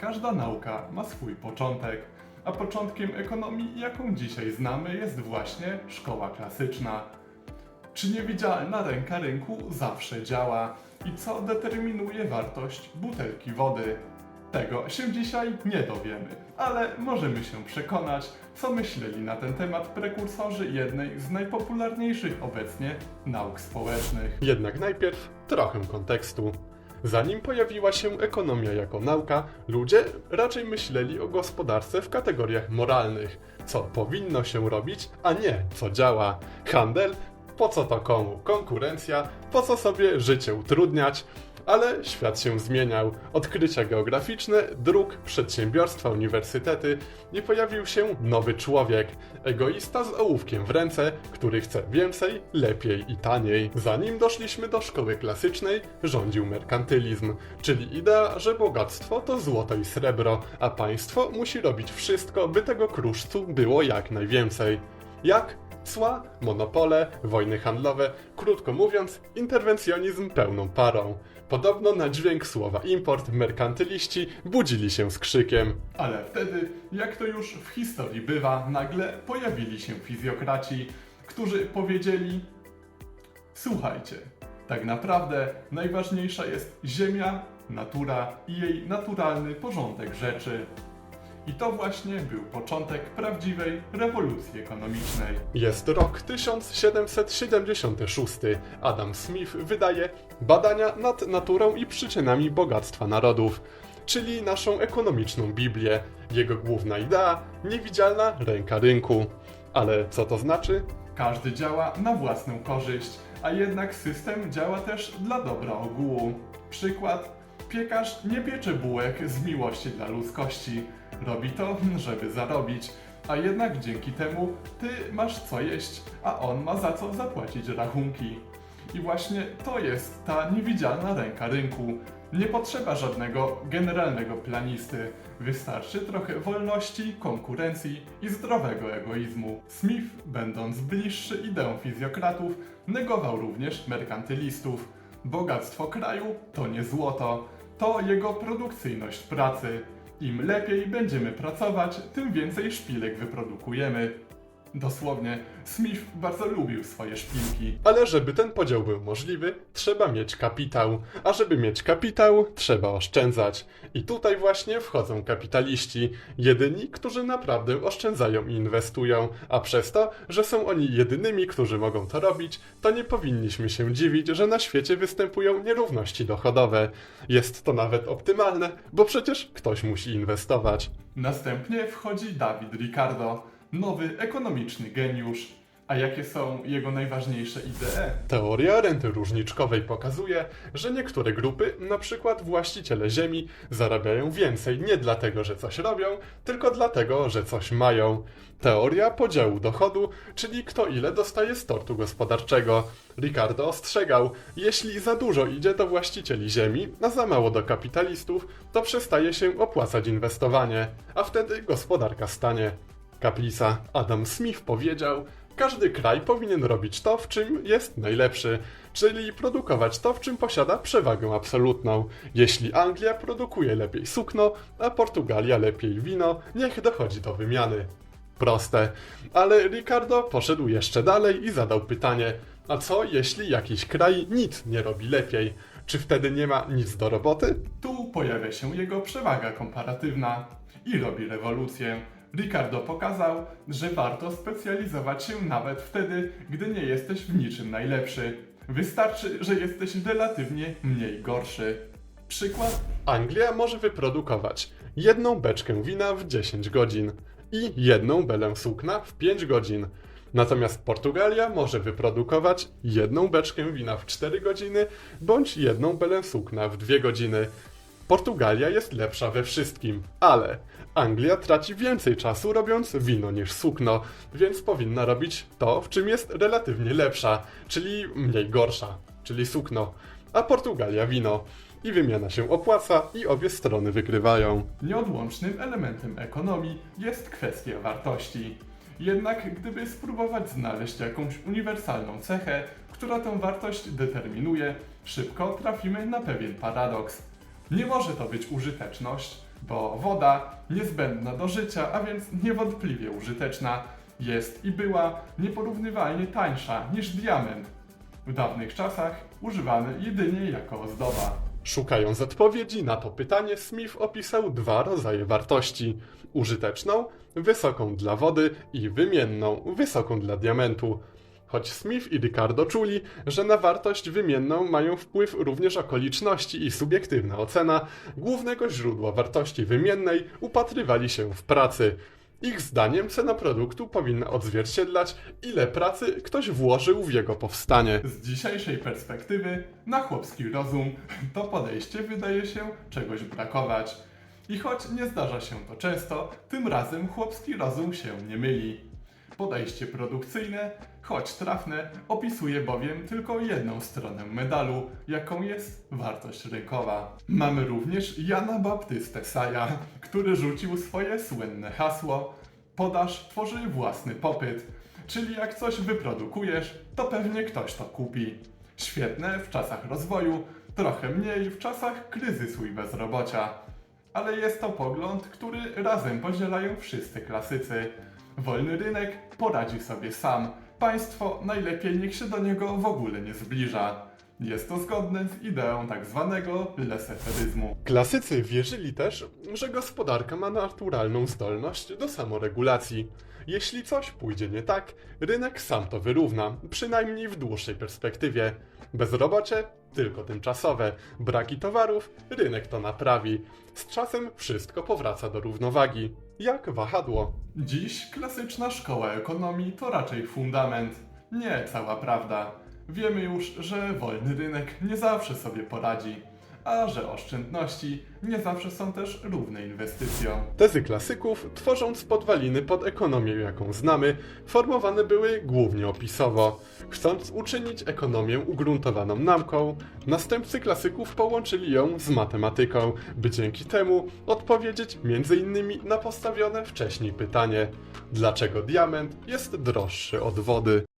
każda nauka ma swój początek, a początkiem ekonomii, jaką dzisiaj znamy, jest właśnie szkoła klasyczna. Czy niewidzialna ręka rynku zawsze działa i co determinuje wartość butelki wody? Tego się dzisiaj nie dowiemy, ale możemy się przekonać, co myśleli na ten temat prekursorzy jednej z najpopularniejszych obecnie nauk społecznych. Jednak najpierw trochę kontekstu. Zanim pojawiła się ekonomia jako nauka, ludzie raczej myśleli o gospodarce w kategoriach moralnych. Co powinno się robić, a nie co działa. Handel? Po co to komu? Konkurencja? Po co sobie życie utrudniać? Ale świat się zmieniał. Odkrycia geograficzne, dróg, przedsiębiorstwa, uniwersytety i pojawił się nowy człowiek. Egoista z ołówkiem w ręce, który chce więcej, lepiej i taniej. Zanim doszliśmy do szkoły klasycznej, rządził merkantylizm, czyli idea, że bogactwo to złoto i srebro, a państwo musi robić wszystko, by tego kruszcu było jak najwięcej. Jak? Cła, monopole, wojny handlowe, krótko mówiąc, interwencjonizm pełną parą. Podobno na dźwięk słowa import merkantyliści budzili się z krzykiem. Ale wtedy, jak to już w historii bywa, nagle pojawili się fizjokraci, którzy powiedzieli: Słuchajcie, tak naprawdę najważniejsza jest Ziemia, natura i jej naturalny porządek rzeczy. I to właśnie był początek prawdziwej rewolucji ekonomicznej. Jest rok 1776. Adam Smith wydaje Badania nad naturą i przyczynami bogactwa narodów, czyli naszą ekonomiczną Biblię. Jego główna idea niewidzialna ręka rynku. Ale co to znaczy? Każdy działa na własną korzyść, a jednak system działa też dla dobra ogółu. Przykład: piekarz nie piecze bułek z miłości dla ludzkości. Robi to, żeby zarobić, a jednak dzięki temu ty masz co jeść, a on ma za co zapłacić rachunki. I właśnie to jest ta niewidzialna ręka rynku. Nie potrzeba żadnego generalnego planisty. Wystarczy trochę wolności, konkurencji i zdrowego egoizmu. Smith, będąc bliższy ideom fizjokratów, negował również merkantylistów. Bogactwo kraju to nie złoto, to jego produkcyjność pracy. Im lepiej będziemy pracować, tym więcej szpilek wyprodukujemy. Dosłownie, Smith bardzo lubił swoje szpilki. Ale żeby ten podział był możliwy, trzeba mieć kapitał. A żeby mieć kapitał, trzeba oszczędzać. I tutaj właśnie wchodzą kapitaliści. Jedyni, którzy naprawdę oszczędzają i inwestują. A przez to, że są oni jedynymi, którzy mogą to robić, to nie powinniśmy się dziwić, że na świecie występują nierówności dochodowe. Jest to nawet optymalne, bo przecież ktoś musi inwestować. Następnie wchodzi David Ricardo, nowy ekonomiczny geniusz. A jakie są jego najważniejsze idee? Teoria renty różniczkowej pokazuje, że niektóre grupy, przykład właściciele ziemi, zarabiają więcej nie dlatego, że coś robią, tylko dlatego, że coś mają. Teoria podziału dochodu, czyli kto ile dostaje z tortu gospodarczego. Ricardo ostrzegał, jeśli za dużo idzie do właścicieli ziemi, a za mało do kapitalistów, to przestaje się opłacać inwestowanie, a wtedy gospodarka stanie. Kaplica Adam Smith powiedział, każdy kraj powinien robić to, w czym jest najlepszy, czyli produkować to, w czym posiada przewagę absolutną. Jeśli Anglia produkuje lepiej sukno, a Portugalia lepiej wino, niech dochodzi do wymiany. Proste. Ale Ricardo poszedł jeszcze dalej i zadał pytanie: a co jeśli jakiś kraj nic nie robi lepiej? Czy wtedy nie ma nic do roboty? Tu pojawia się jego przewaga komparatywna i robi rewolucję. Ricardo pokazał, że warto specjalizować się nawet wtedy, gdy nie jesteś w niczym najlepszy. Wystarczy, że jesteś relatywnie mniej gorszy. Przykład? Anglia może wyprodukować jedną beczkę wina w 10 godzin i jedną belę sukna w 5 godzin. Natomiast Portugalia może wyprodukować jedną beczkę wina w 4 godziny bądź jedną belę sukna w 2 godziny. Portugalia jest lepsza we wszystkim, ale Anglia traci więcej czasu robiąc wino niż sukno, więc powinna robić to, w czym jest relatywnie lepsza, czyli mniej gorsza, czyli sukno, a Portugalia wino. I wymiana się opłaca i obie strony wygrywają. Nieodłącznym elementem ekonomii jest kwestia wartości. Jednak gdyby spróbować znaleźć jakąś uniwersalną cechę, która tę wartość determinuje, szybko trafimy na pewien paradoks. Nie może to być użyteczność, bo woda niezbędna do życia, a więc niewątpliwie użyteczna, jest i była nieporównywalnie tańsza niż diament. W dawnych czasach używany jedynie jako ozdoba. Szukając odpowiedzi na to pytanie, Smith opisał dwa rodzaje wartości: użyteczną, wysoką dla wody, i wymienną, wysoką dla diamentu. Choć Smith i Ricardo czuli, że na wartość wymienną mają wpływ również okoliczności i subiektywna ocena, głównego źródła wartości wymiennej upatrywali się w pracy. Ich zdaniem cena produktu powinna odzwierciedlać, ile pracy ktoś włożył w jego powstanie. Z dzisiejszej perspektywy na chłopski rozum to podejście wydaje się czegoś brakować. I choć nie zdarza się to często, tym razem chłopski rozum się nie myli. Podejście produkcyjne, choć trafne, opisuje bowiem tylko jedną stronę medalu, jaką jest wartość rynkowa. Mamy również Jana Baptystę Saja, który rzucił swoje słynne hasło Podaż tworzy własny popyt, czyli jak coś wyprodukujesz, to pewnie ktoś to kupi. Świetne w czasach rozwoju, trochę mniej w czasach kryzysu i bezrobocia. Ale jest to pogląd, który razem podzielają wszyscy klasycy. Wolny rynek poradzi sobie sam. Państwo najlepiej niech się do niego w ogóle nie zbliża. Jest to zgodne z ideą tak zwanego leseferyzmu. Klasycy wierzyli też, że gospodarka ma naturalną zdolność do samoregulacji. Jeśli coś pójdzie nie tak, rynek sam to wyrówna, przynajmniej w dłuższej perspektywie. Bezrobocie tylko tymczasowe, braki towarów, rynek to naprawi. Z czasem wszystko powraca do równowagi. Jak wahadło. Dziś klasyczna szkoła ekonomii to raczej fundament, nie cała prawda. Wiemy już, że wolny rynek nie zawsze sobie poradzi, a że oszczędności nie zawsze są też równe inwestycją. Tezy klasyków, tworząc podwaliny pod ekonomię, jaką znamy, formowane były głównie opisowo. Chcąc uczynić ekonomię ugruntowaną nauką, następcy klasyków połączyli ją z matematyką, by dzięki temu odpowiedzieć m.in. na postawione wcześniej pytanie: dlaczego diament jest droższy od wody?